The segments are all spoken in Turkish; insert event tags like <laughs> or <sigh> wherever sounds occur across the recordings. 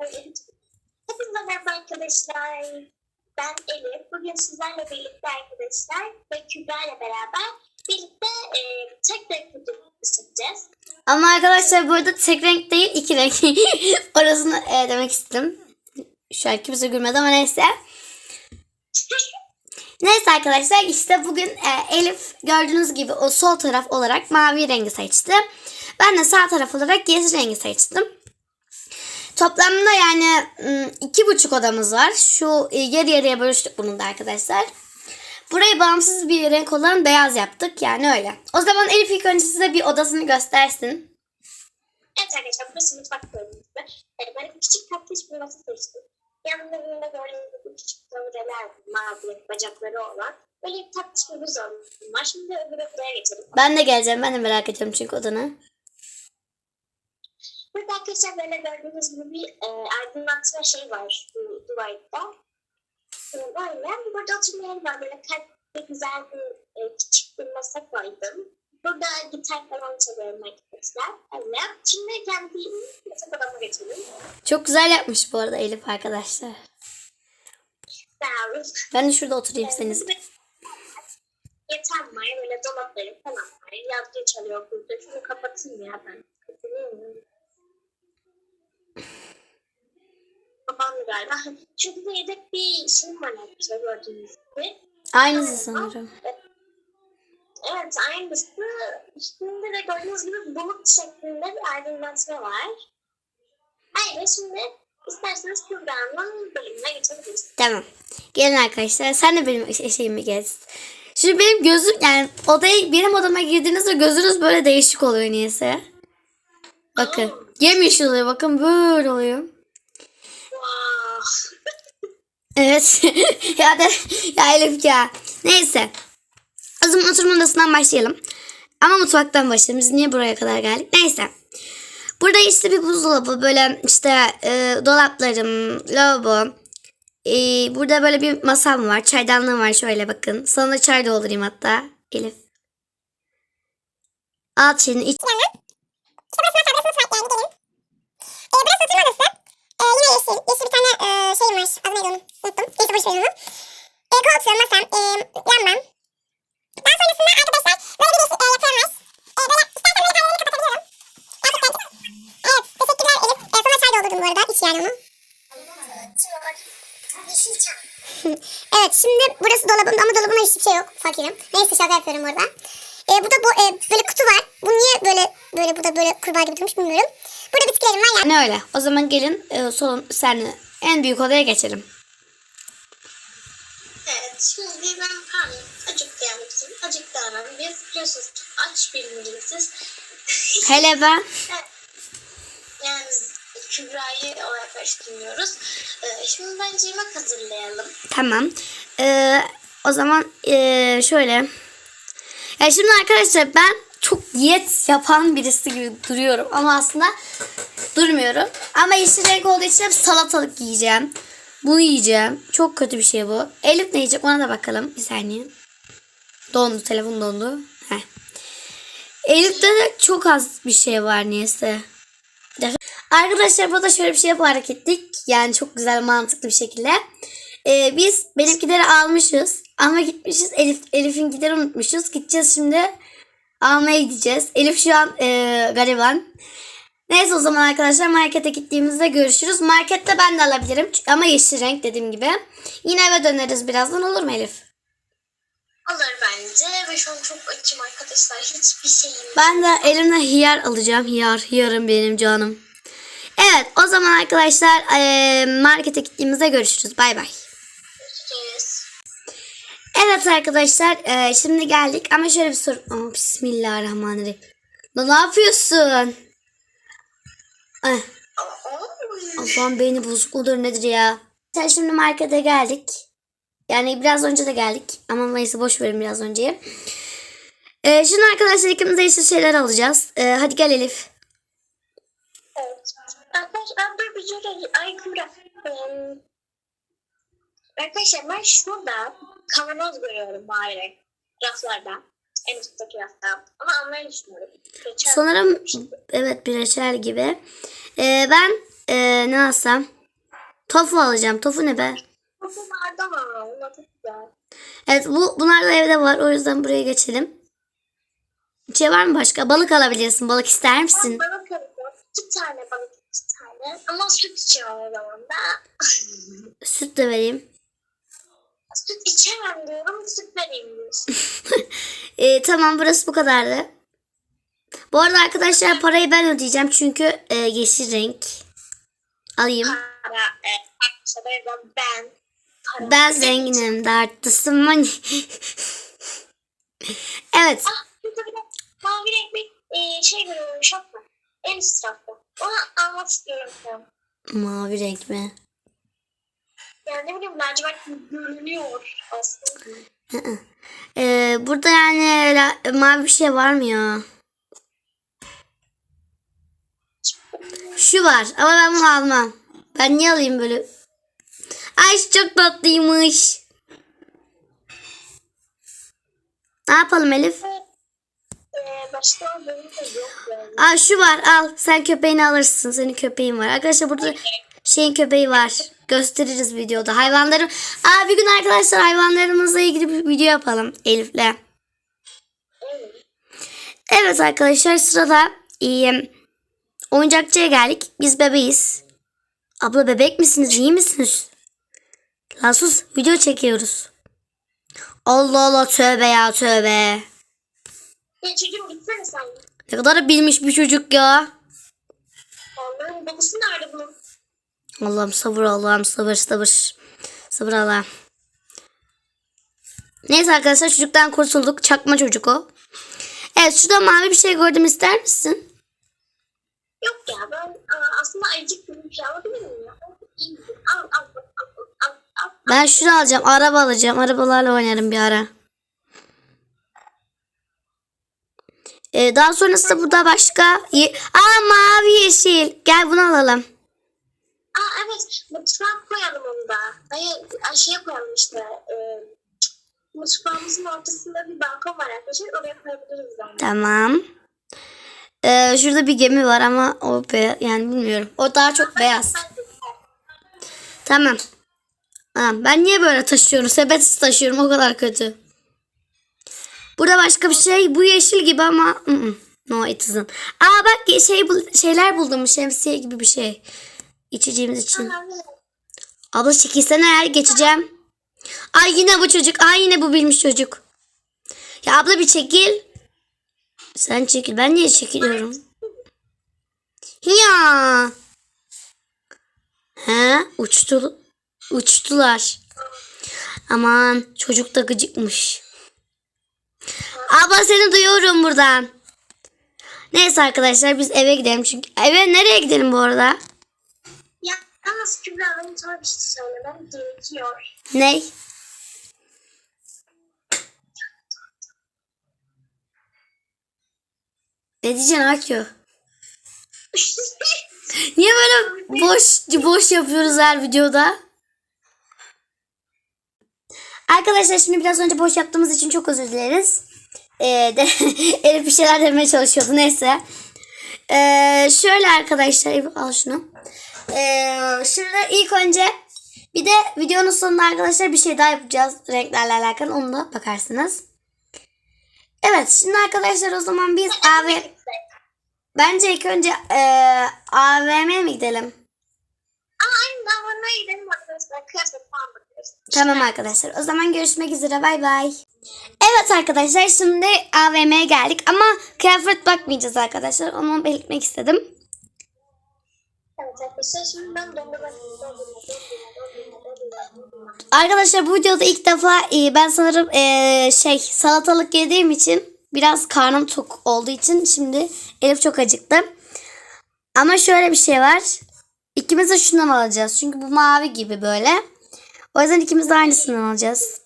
Hepinize merhaba arkadaşlar. Ben Elif. Bugün sizlerle birlikte arkadaşlar ve Kübra ile beraber birlikte e, tek renk fotoğrafı çekeceğiz. Ama arkadaşlar burada tek renk değil iki renk. <laughs> Orasını e, demek istedim. An kimse gülmedi ama neyse. <laughs> Neyse arkadaşlar işte bugün e, Elif gördüğünüz gibi o sol taraf olarak mavi rengi seçti. Ben de sağ taraf olarak yeşil rengi seçtim. Toplamda yani iki buçuk odamız var. Şu e, yarı yarıya bölüştük bunu da arkadaşlar. Burayı bağımsız bir renk olan beyaz yaptık. Yani öyle. O zaman Elif ilk önce size bir odasını göstersin. Evet arkadaşlar burası mutfak bölümümüzde. E, böyle küçük tatlış bir masa seçtim. Yanında böyle küçük tabureler mavi bacakları olan. Böyle bir tatlış bir buzdolabı var. Şimdi öbür odaya geçelim. Ben de geleceğim. Ben de merak ediyorum çünkü odanı. Burada arkadaşlar böyle gördüğünüz gibi bir e, aydınlatma şey var bu duvarda. E, böyle burada oturma yeri var. Böyle kalpli güzel bir e, küçük bir masa koydum. Burada gitar falan çalıyorum arkadaşlar. Öyle. Şimdi kendi yatak odama geçelim. Çok güzel yapmış bu arada Elif arkadaşlar. Sağ olun. Ben de şurada oturayım senin. Yatağım var. Böyle dolaplarım falan var. Radyo çalıyor burada. Şunu kapatayım ya ben. Kapatayım mı? Kapandı galiba. Şurada da yedek bir şey var arkadaşlar gördüğünüz gibi. Aynısı sanırım. Evet aynısı. Üstünde de gördüğünüz gibi bulut şeklinde bir aydınlatma var. Hayır şimdi isterseniz Kübra'nın bölümüne geçebiliriz. Tamam. Gelin arkadaşlar. Sen de benim eşeğimi gez. Şimdi benim gözüm yani odaya benim odama girdiğinizde gözünüz böyle değişik oluyor niyeyse. Bakın. Yemyeşil oluyor. Bakın böyle oluyor. Wow. Evet. <laughs> ya da ya Elif ya. Neyse. O zaman oturma odasından başlayalım. Ama mutfaktan başlayalım. Biz niye buraya kadar geldik? Neyse. Burada işte bir buzdolabı böyle işte e, dolaplarım, lavabo. E, burada böyle bir masam var. Çaydanlığım var şöyle bakın. Sana da çay doldurayım hatta. Elif. Al çayını iç. İşte burası mutfak, burası mutfak yani gelin. Ee, burası oturma odası. Ee, yine yeşil. Yeşil bir tane e, şeyim var. Adı neydi onun? Unuttum. Neyse boş verin onu. Ee, koltuğum, masam, e, lambam. Daha sonrasında arkadaşlar böyle bir e, yatağım var. E, böyle istersen böyle perdeleri kapatabiliyorum. Artık bence. Evet. Teşekkürler Elif. E, sana çay doldurdum bu arada. İç yani onu. <laughs> evet şimdi burası dolabım ama dolabımda hiçbir şey yok. Fakirim. Neyse şaka yapıyorum orada. E, burada bu, e, böyle kutu var. Bu niye böyle böyle burada böyle kurbağa gibi durmuş bilmiyorum. Burada bitkilerim var ya. Ne öyle. O zaman gelin e, solun senle en büyük odaya geçelim. Evet, şimdi ben karnım acıktı bizim acıktı hemen. Biz biliyorsunuz ki aç bir milletiz. <laughs> Hele ben yani Kübra'yı olarak karıştırmıyoruz. Ee, şimdi bence yemek hazırlayalım. Tamam. Ee, o zaman ee, şöyle. Ya şimdi arkadaşlar ben çok diyet yapan birisi gibi duruyorum. Ama aslında durmuyorum. Ama yeşil renk olduğu için hep salatalık yiyeceğim. Bunu yiyeceğim. Çok kötü bir şey bu. Elif ne yiyecek ona da bakalım. Bir saniye. Dondu. Telefon dondu. Heh. Elif'te de çok az bir şey var niyeyse. Arkadaşlar burada şöyle bir şey yaparak ettik. Yani çok güzel mantıklı bir şekilde. Ee, biz benimkileri almışız. Ama gitmişiz. Elif Elif'in gider unutmuşuz. Gideceğiz şimdi. Almaya gideceğiz. Elif şu an ee, gariban. Neyse o zaman arkadaşlar markete gittiğimizde görüşürüz. Markette ben de alabilirim. Ama yeşil renk dediğim gibi. Yine eve döneriz birazdan olur mu Elif? Olur bence ve şu an çok açım arkadaşlar. Hiçbir şeyim yok. Ben de elimde hiyar alacağım. Hiyar. Hiyarım benim canım. Evet o zaman arkadaşlar markete gittiğimizde görüşürüz. Bay bay. Görüşürüz. Evet arkadaşlar şimdi geldik ama şöyle bir soru. Aa, Bismillahirrahmanirrahim. Ne yapıyorsun? Aa, Allah'ım beyni bozuk mudur nedir ya? Sen şimdi markete geldik. Yani biraz önce de geldik. Ama neyse boş verin biraz önceyi. E, şimdi arkadaşlar ikimiz de yeşil şeyler alacağız. E, hadi gel Elif. Evet. Arkadaşlar dur bir şöyle ay. Ee, Arkadaşlar ben şurada kavanoz görüyorum renk raflarda. En üstteki rafta. Ama almayı düşünüyorum. Reçel Sanırım evet bir reçel gibi. E, ben e, ne alsam? Tofu alacağım. Tofu ne be? Bunlardan al. Onlar çok güzel. Evet bu bunlar da evde var. O yüzden buraya geçelim. Bir şey var mı başka? Balık alabilirsin. Balık ister misin? Ben balık alacağım. İki tane balık, iki tane. Ama süt içeceğim o zaman da. Süt de vereyim. Süt içemem diyorum, süt vereyim diyorsun. <laughs> E, tamam burası bu kadardı. Bu arada arkadaşlar parayı ben ödeyeceğim çünkü e, yeşil renk. Alayım. Para, e, arkadaşlar ben. Para. Ben zenginim dartlısın <laughs> money. evet. Ah, burada bir de mavi renk bir e, şey görüyorum, şap var. En üst tarafta. Onu almak istiyorum. Mavi renk mi? Yani ne bileyim lacivert görünüyor aslında. E, burada yani la- mavi bir şey var mı ya? Şu var ama ben bunu almam. Ben niye alayım böyle? Ay çok tatlıymış. Ne yapalım Elif? E, başka benim de yok yani. Aa şu var al. Sen köpeğini alırsın. Senin köpeğin var. Arkadaşlar burada şeyin köpeği var. Gösteririz videoda. Hayvanlarım. Aa bir gün arkadaşlar hayvanlarımızla ilgili bir video yapalım Elif'le. Evet. Arkadaşlar sırada iyi, oyuncakçıya geldik. Biz bebeğiz. Abla bebek misiniz? İyi misiniz? Lan sus video çekiyoruz. Allah Allah tövbe ya tövbe. Ya çocuğum gitsene sen. Ne kadar bilmiş bir çocuk ya. Allah'ın babası nerede bunun? Allah'ım sabır Allah'ım sabır sabır. Sabır Allah'ım. Neyse arkadaşlar çocuktan kurtulduk. Çakma çocuk o. Evet şurada mavi bir şey gördüm ister misin? Yok ya ben aslında ayıcık bir şey alabilir miyim ya? Al al al al. Ben şunu alacağım. Araba alacağım. Arabalarla oynarım bir ara. Ee, daha sonrasında burada başka... Aa mavi yeşil. Gel bunu alalım. Evet mutfağa koyalım onu da. Hayır aşağıya koyalım işte. E, mutfağımızın ortasında bir balkon var arkadaşlar. Oraya koyabiliriz onu. Tamam. Ee, şurada bir gemi var ama o be yani bilmiyorum. O daha çok beyaz. Tamam. Tamam. Ben niye böyle taşıyorum? Sebetsiz taşıyorum. O kadar kötü. Burada başka bir şey. Bu yeşil gibi ama no it isn't. Aa bak şey bul- şeyler buldum. Şemsiye gibi bir şey. İçeceğimiz için. Abla çekilsene eğer geçeceğim. Ay yine bu çocuk. Ay yine bu bilmiş çocuk. Ya abla bir çekil. Sen çekil. Ben niye çekiliyorum? Ya. He uçtu. Uçtular. Aman çocuk da gıcıkmış. Abla seni duyuyorum buradan. Neyse arkadaşlar biz eve gidelim çünkü eve nereye gidelim bu arada? Ya yalnız Kübra benim sana bir şey söylemem gerekiyor. Ney? Ne diyeceksin Akyo? <laughs> Niye böyle boş boş yapıyoruz her videoda? Arkadaşlar şimdi biraz önce boş yaptığımız için çok özür dileriz. Ee, <laughs> de, Elif bir şeyler demeye çalışıyordu neyse. Ee, şöyle arkadaşlar al şunu. Ee, şimdi ilk önce bir de videonun sonunda arkadaşlar bir şey daha yapacağız renklerle alakalı onu da bakarsınız. Evet şimdi arkadaşlar o zaman biz AV bence ilk önce e, AVM'ye mi gidelim? Aa aynı davranmaya gidelim arkadaşlar. Kıyafet falan bakıyoruz. Tamam arkadaşlar. O zaman görüşmek üzere. Bay bay. Evet arkadaşlar şimdi AVM'ye geldik ama kıyafet bakmayacağız arkadaşlar. Onu belirtmek istedim. Arkadaşlar bu videoda ilk defa e, ben sanırım e, şey salatalık yediğim için biraz karnım tok olduğu için şimdi Elif çok acıktı. Ama şöyle bir şey var. İkimiz de şundan alacağız. Çünkü bu mavi gibi böyle. O yüzden ikimiz de aynısından alacağız.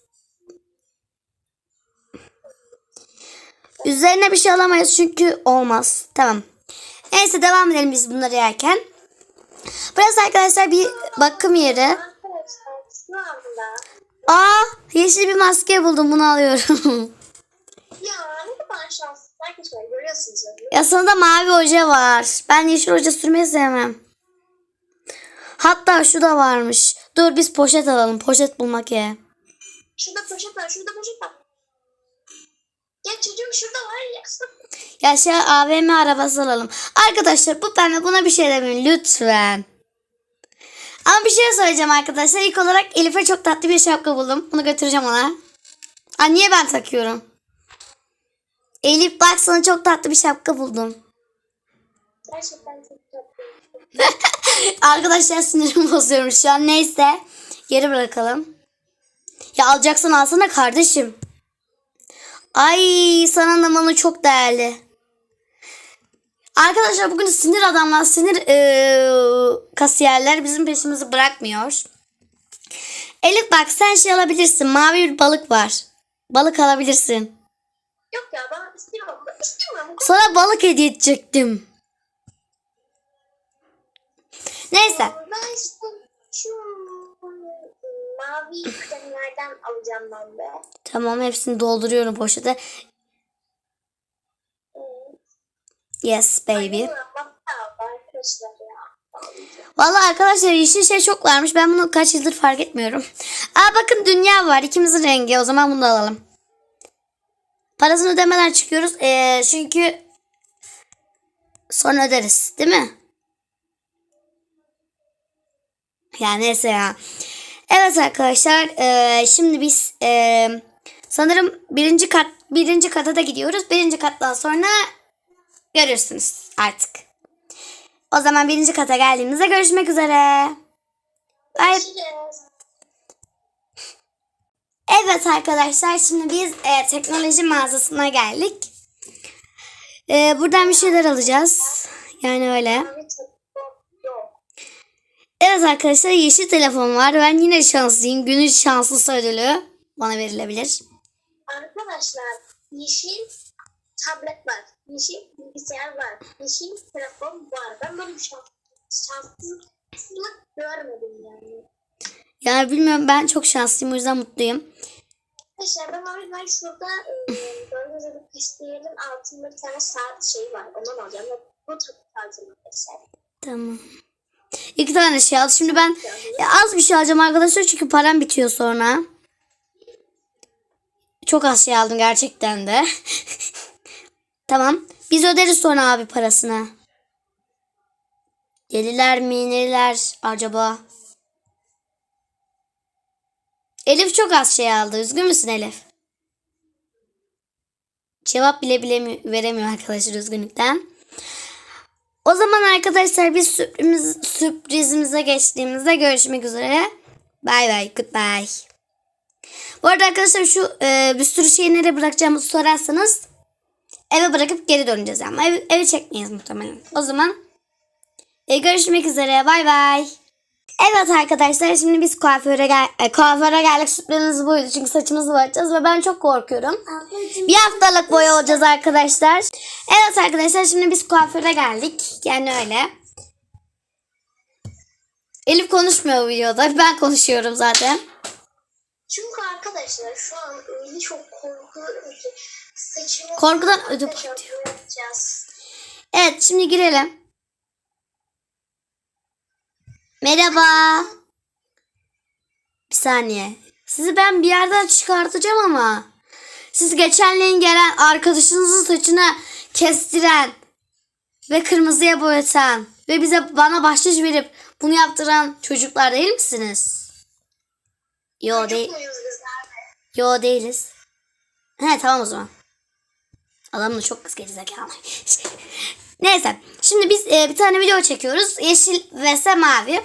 Üzerine bir şey alamayız çünkü olmaz. Tamam. Neyse devam edelim biz bunları yerken. Burası arkadaşlar bir bakım yeri. Aa yeşil bir maske buldum bunu alıyorum. <laughs> Ya ne kadar görüyorsunuz. mavi oje var. Ben yeşil oje sürmeyi sevmem. Hatta şu da varmış. Dur biz poşet alalım. Poşet bulmak ya. Şurada poşet var. Şurada poşet var. Ya çocuğum şurada var ya. Ya şey AVM arabası alalım. Arkadaşlar bu pembe buna bir şey demeyin lütfen. Ama bir şey söyleyeceğim arkadaşlar. İlk olarak Elif'e çok tatlı bir şapka buldum. Bunu götüreceğim ona. Aa, niye ben takıyorum? Elif bak sana çok tatlı bir şapka buldum. Gerçekten çok <laughs> tatlı. Arkadaşlar sinirimi <laughs> bozuyorum şu an. Neyse. Geri bırakalım. Ya alacaksan alsana kardeşim. Ay sana da bana çok değerli. Arkadaşlar bugün sinir adamlar, sinir eee, kasiyerler bizim peşimizi bırakmıyor. Elif bak sen şey alabilirsin. Mavi bir balık var. Balık alabilirsin. Yok ya ben istemiyorum. İstemiyorum. Sana balık hediye edecektim. Neyse. Ben şu, şu mavi kremlerden alacağım ben de. Tamam hepsini dolduruyorum poşete. Yes baby. Ya, arkadaşlar ya. Vallahi arkadaşlar yeşil şey çok varmış. Ben bunu kaç yıldır fark etmiyorum. Aa bakın dünya var. İkimizin rengi. O zaman bunu da alalım. Parasını ödemeden çıkıyoruz. Ee, çünkü sonra öderiz. Değil mi? Ya neyse ya. Evet arkadaşlar. ee, şimdi biz ee, sanırım birinci kat birinci kata da gidiyoruz. Birinci kattan sonra görürsünüz artık. O zaman birinci kata geldiğimizde görüşmek üzere. Bye. Evet arkadaşlar şimdi biz e, teknoloji mağazasına geldik. E, buradan bir şeyler alacağız. Yani öyle. Evet arkadaşlar yeşil telefon var. Ben yine şanslıyım. Günün şanslısı ödülü bana verilebilir. Arkadaşlar yeşil tablet var. Yeşil bilgisayar var. Yeşil telefon var. Ben böyle bir şans, şanssızlık görmedim yani. Yani bilmiyorum ben çok şanslıyım o yüzden mutluyum. Arkadaşlar ben o yüzden şurada e, gördüğünüz gibi kestiğimin altında bir tane saat şeyi var. Ondan alacağım. Ve bu takı tarzım arkadaşlar. Tamam. İki tane şey aldım. Şimdi ben ya az bir şey alacağım arkadaşlar çünkü param bitiyor sonra. Çok az şey aldım gerçekten de. <laughs> tamam. Biz öderiz sonra abi parasını. Deliler mi neler acaba? Elif çok az şey aldı. Üzgün müsün Elif? Cevap bile bile veremiyor arkadaşlar üzgünlükten. O zaman arkadaşlar biz sürpriz, sürprizimize geçtiğimizde görüşmek üzere. Bay bay. Goodbye. Bu arada arkadaşlar şu e, bir sürü şeyi nereye bırakacağımızı sorarsanız eve bırakıp geri döneceğiz ama ev, evi çekmeyiz muhtemelen. O zaman e, görüşmek üzere. Bay bay. Evet arkadaşlar şimdi biz kuaföre, gel e, kuaföre geldik. Sürprizimiz buydu çünkü saçımızı boyayacağız ve ben çok korkuyorum. Bir haftalık boya olacağız arkadaşlar. Evet arkadaşlar şimdi biz kuaföre geldik. Yani öyle. Elif konuşmuyor videoda. <laughs> Ben konuşuyorum zaten. Çünkü arkadaşlar şu an öyle çok korkuyorum ki Korkudan ödüm patlıyor. Evet şimdi girelim. Merhaba. Bir saniye. Sizi ben bir yerden çıkartacağım ama. Siz geçenleyin gelen arkadaşınızın saçını kestiren ve kırmızıya boyatan ve bize bana bahşiş verip bunu yaptıran çocuklar değil misiniz? Yo değil. Yo değiliz. He tamam o zaman. Adam da çok kız gerizekalı. Neyse. Şimdi biz e, bir tane video çekiyoruz. Yeşil vs mavi.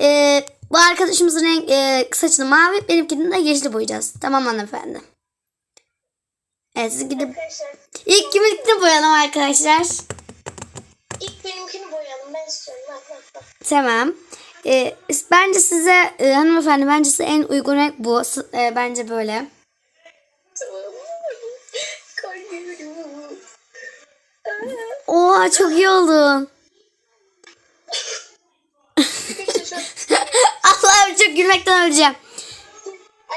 E, bu arkadaşımızın renk, e, saçını mavi. Benimkini de yeşil boyayacağız. Tamam hanımefendi. Evet siz gidip Arkadaşlar ilk kiminkini boyayalım arkadaşlar. ilk benimkini boyayalım ben istiyorum. Bak bak bak. Tamam. E, bence size e, hanımefendi bence size en uygun renk bu. E, bence böyle. Tamam. Oha çok iyi oldun. <laughs> Allah'ım çok gülmekten öleceğim.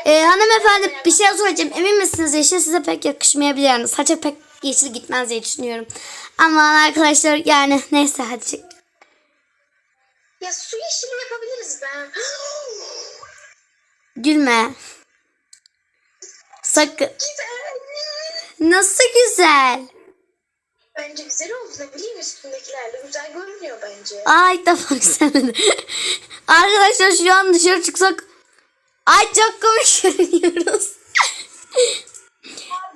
Ee, hanımefendi bir şey söyleyeceğim. Emin misiniz yeşil size pek yakışmayabilir yani. Saça pek yeşil gitmez diye düşünüyorum. Ama arkadaşlar yani neyse hadi çık. Ya su yeşili yapabiliriz be. Gülme. Sakın. Nasıl güzel. Bence güzel oldu ne bileyim üstündekilerle güzel görünüyor bence. Ay ilk defa. <laughs> Arkadaşlar şu an dışarı çıksak Ay çok komik görünüyoruz.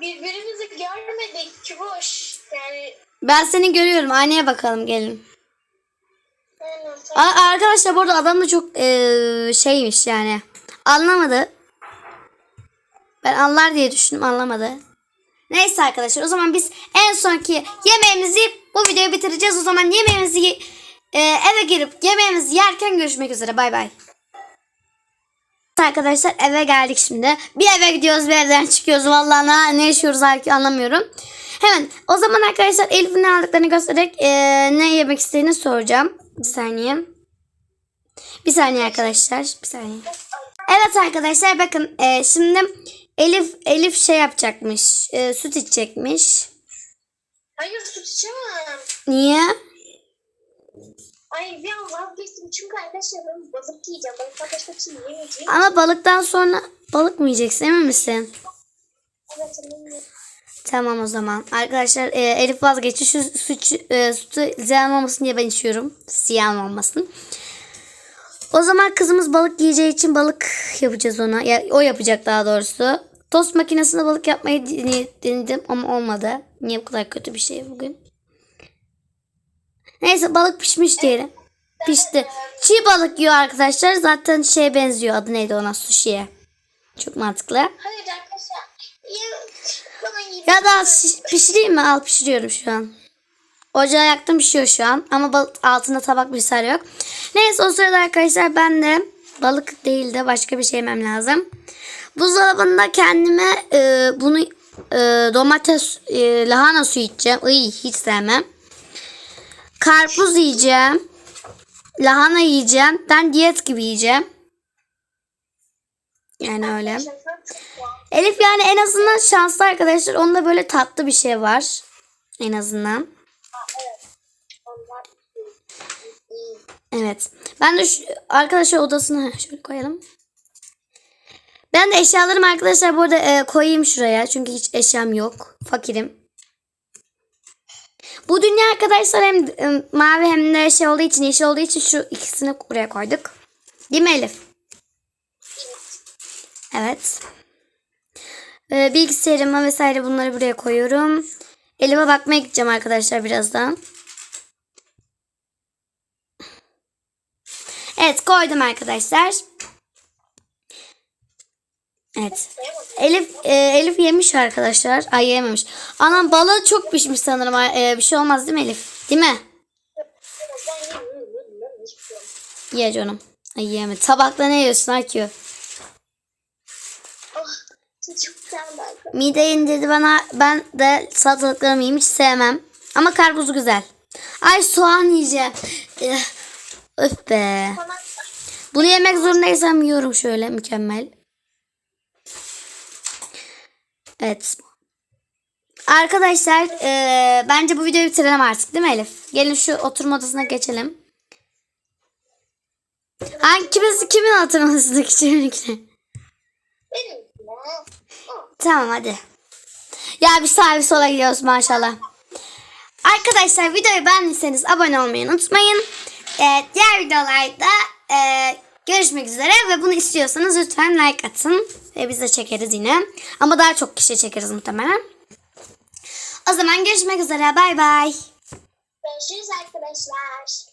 Birbirimizi görmedik ki boş. Yani Ben seni görüyorum. Aynaya bakalım gelin. aynen sen- A- arkadaşlar bu arada adam da çok eee, şeymiş yani. Anlamadı. Ben anlar diye düşündüm anlamadı. Neyse arkadaşlar o zaman biz en sonki yemeğimizi bu videoyu bitireceğiz. O zaman yemeğimizi ye- eee, eve girip yemeğimizi yerken görüşmek üzere. Bay bay. Arkadaşlar eve geldik şimdi. Bir eve gidiyoruz bir evden çıkıyoruz. Vallahi ne, ne yaşıyoruz belki anlamıyorum. Hemen o zaman arkadaşlar Elif'in ne aldıklarını göstererek eee, ne yemek istediğini soracağım. Bir saniye. Bir saniye arkadaşlar. Bir saniye. Evet arkadaşlar bakın eee, şimdi Elif Elif şey yapacakmış. eee, süt içecekmiş. Hayır süt içemem. Niye? Ay bir an vazgeçtim çünkü arkadaşlar ben balık yiyeceğim. Balıktan başka bir şey yemeyeceğim. Ama balıktan sonra balık mı yiyeceksin emin misin? Evet eminim. Tamam o zaman. Arkadaşlar e, Elif vazgeçti. Şu süt, e, sütü ziyan olmasın diye ben içiyorum. Ziyan olmasın. O zaman kızımız balık yiyeceği için balık yapacağız ona. Ya, o yapacak daha doğrusu. Tost makinesinde balık yapmayı dene- denedim ama olmadı. Niye bu kadar kötü bir şey bugün? Neyse balık pişmiş diyelim. Pişti. Çiğ balık yiyor arkadaşlar. Zaten şeye benziyor. Adı neydi ona? Sushi'ye. Çok mantıklı. Hayır arkadaşlar. Ya, da pişireyim mi? Al pişiriyorum şu an. Ocağı yaktım pişiyor şu an. Ama balık altında tabak bir yok. Neyse o sırada arkadaşlar ben de balık değil de başka bir şey yemem lazım. Buzdolabında kendime e, bunu e, domates e, lahana suyu içeceğim. Iy, hiç sevmem. Karpuz yiyeceğim. Lahana yiyeceğim. Ben diyet gibi yiyeceğim. Yani öyle. Elif yani en azından şanslı arkadaşlar. Onda böyle tatlı bir şey var. En azından. Evet. Ben de şu arkadaşlar odasına şöyle koyalım. Ben de eşyalarımı arkadaşlar bu arada e, koyayım şuraya. Çünkü hiç eşyam yok. Fakirim. Bu dünya arkadaşlar hem e, mavi hem de şey olduğu için yeşil olduğu için şu ikisini buraya koyduk. Değil mi Elif? Evet. Ee, bilgisayarıma vesaire bunları buraya koyuyorum. Elime bakmaya gideceğim arkadaşlar birazdan. Evet koydum arkadaşlar. Evet. Elif e, Elif yemiş arkadaşlar. Ay yememiş. Anam balığı çok pişmiş sanırım. E, bir şey olmaz değil mi Elif? Değil mi? Ye canım. Ay yeme. Tabakta ne yiyorsun bak. Mideyin dedi bana. Ben de salatalıklarımı hiç sevmem. Ama karpuzu güzel. Ay soğan yiyeceğim. Eh, Öf be. Bunu yemek zorundaysam yiyorum şöyle mükemmel. Evet. Arkadaşlar eee, bence bu videoyu bitirelim artık değil mi Elif? Gelin şu oturma odasına geçelim. Hangi kimin, kimin oturma odasındaki çevirikle? Tamam hadi. Ya bir sağa bir sola gidiyoruz maşallah. Arkadaşlar videoyu beğendiyseniz abone olmayı unutmayın. Ee, diğer videolarda e, görüşmek üzere ve bunu istiyorsanız lütfen like atın. Ve biz de çekeriz yine. Ama daha çok kişi çekeriz muhtemelen. O zaman görüşmek üzere. Bay bay. Görüşürüz arkadaşlar.